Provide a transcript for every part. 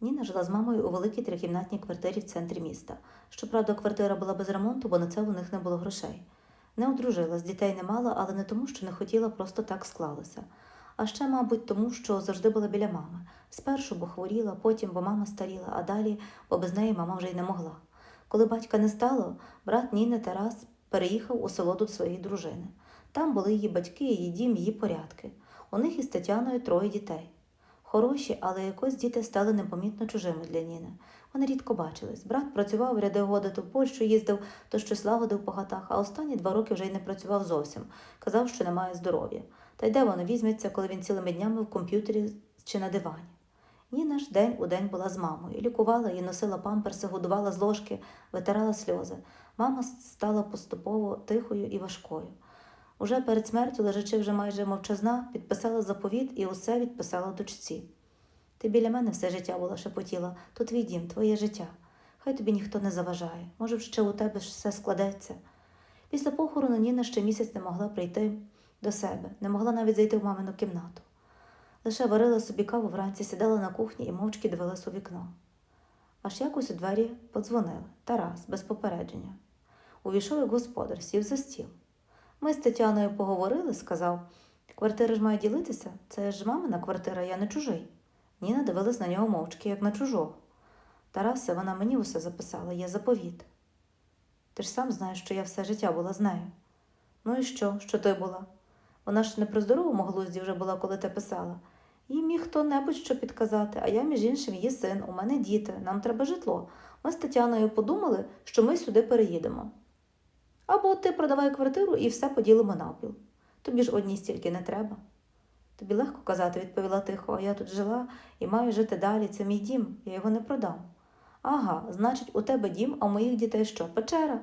Ніна жила з мамою у великій трикімнатній квартирі в центрі міста. Щоправда, квартира була без ремонту, бо на це у них не було грошей. Не одружилась, дітей не мала, але не тому, що не хотіла, просто так склалося. А ще, мабуть, тому, що завжди була біля мами. Спершу, бо хворіла, потім, бо мама старіла, а далі, бо без неї мама вже й не могла. Коли батька не стало, брат Ніни Тарас переїхав у село до своєї дружини. Там були її батьки, її дім, її порядки. У них із Тетяною троє дітей. Хороші, але якось діти стали непомітно чужими для Ніни. Вони рідко бачились. Брат працював то в Польщу їздив, то щось лагодив по хатах, а останні два роки вже й не працював зовсім. Казав, що немає здоров'я. Та й де воно візьметься, коли він цілими днями в комп'ютері чи на дивані. Ніна ж день у день була з мамою, лікувала її, носила памперси, годувала з ложки, витирала сльози. Мама стала поступово тихою і важкою. Уже перед смертю, лежачи вже майже мовчазна, підписала заповіт і усе відписала дочці. Ти біля мене все життя була шепотіла, то твій дім, твоє життя. Хай тобі ніхто не заважає. Може, ще у тебе все складеться. Після похорону Ніна ще місяць не могла прийти до себе, не могла навіть зайти в мамину кімнату. Лише варила собі каву вранці, сідала на кухні і мовчки дивилась у вікно. Аж якось у двері подзвонили Тарас, без попередження. Увійшов як господар, сів за стіл. Ми з Тетяною поговорили, сказав. Квартира ж має ділитися, це ж мамина квартира, я не чужий. Ніна дивилась на нього мовчки, як на чужого. Тарасе, вона мені усе записала, є заповіт. Ти ж сам знаєш, що я все життя була з нею. Ну і що, що ти була? Вона ж не при здоровому глузді вже була, коли ти писала. Їй міг хто-небудь що підказати, а я, між іншим, її син, у мене діти, нам треба житло. Ми з Тетяною подумали, що ми сюди переїдемо. Або ти продавай квартиру і все поділимо навпіл. Тобі ж одній стільки не треба. Тобі легко казати, відповіла тихо, а я тут жила і маю жити далі. Це мій дім, я його не продам. Ага, значить, у тебе дім, а у моїх дітей що? Печера.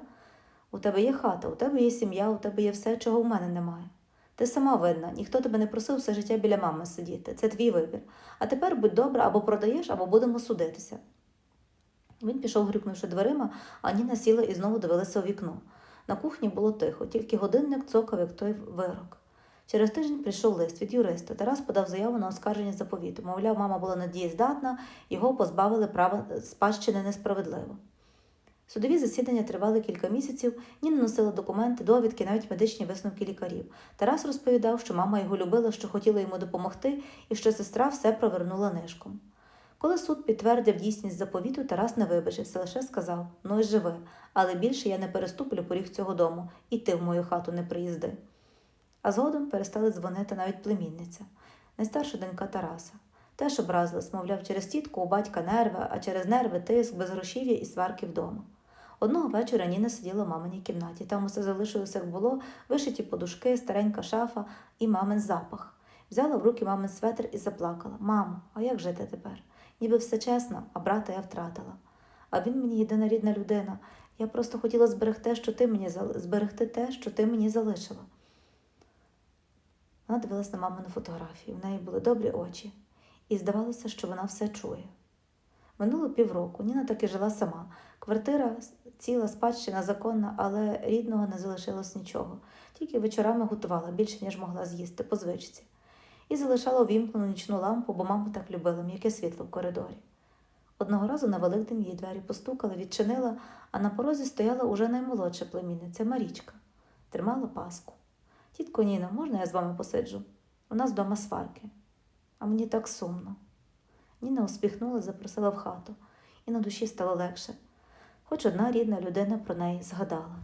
У тебе є хата, у тебе є сім'я, у тебе є все, чого в мене немає. Ти сама видна, ніхто тебе не просив все життя біля мами сидіти. Це твій вибір. А тепер будь добра, або продаєш, або будемо судитися. Він пішов, грюкнувши дверима, а Ніна сіла і знову дивилася у вікно. На кухні було тихо, тільки годинник цокав, як той вирок. Через тиждень прийшов лист від юриста. Тарас подав заяву на оскарження заповіту. Мовляв, мама була надієздатна, його позбавили права спадщини несправедливо. Судові засідання тривали кілька місяців, Ніна носила документи, довідки, навіть медичні висновки лікарів. Тарас розповідав, що мама його любила, що хотіла йому допомогти, і що сестра все провернула нишком. Коли суд підтвердив дійсність заповіту, Тарас не вибачився, лише сказав Ну і живи, але більше я не переступлю поріг цього дому, і ти в мою хату не приїзди. А згодом перестали дзвонити навіть племінниця, найстарша донька Тараса. Теж образилась, мовляв, через тітку у батька нерви, а через нерви тиск, безгрошів'я і сварки вдома. Одного вечора Ніна сиділа в маминій кімнаті. Там усе залишилося, як було, вишиті подушки, старенька шафа і мамин запах. Взяла в руки мамин светр і заплакала. Мамо, а як жити тепер? Ніби все чесно, а брата я втратила. А він мені єдина рідна людина. Я просто хотіла зберегти, що ти мені зали... зберегти те, що ти мені залишила. Вона дивилась на мамину фотографію, в неї були добрі очі, і здавалося, що вона все чує. Минуло півроку, Ніна таки жила сама. Квартира ціла, спадщина законна, але рідного не залишилось нічого. Тільки вечорами готувала більше, ніж могла з'їсти по звичці. І залишала увімкнену нічну лампу, бо мама так любила м'яке світло в коридорі. Одного разу на Великдень її двері постукали, відчинила, а на порозі стояла уже наймолодша племінниця Марічка. Тримала паску. Тітко Ніно, можна я з вами посиджу? У нас вдома сварки. А мені так сумно. Ніна усміхнула, запросила в хату, і на душі стало легше, хоч одна рідна людина про неї згадала.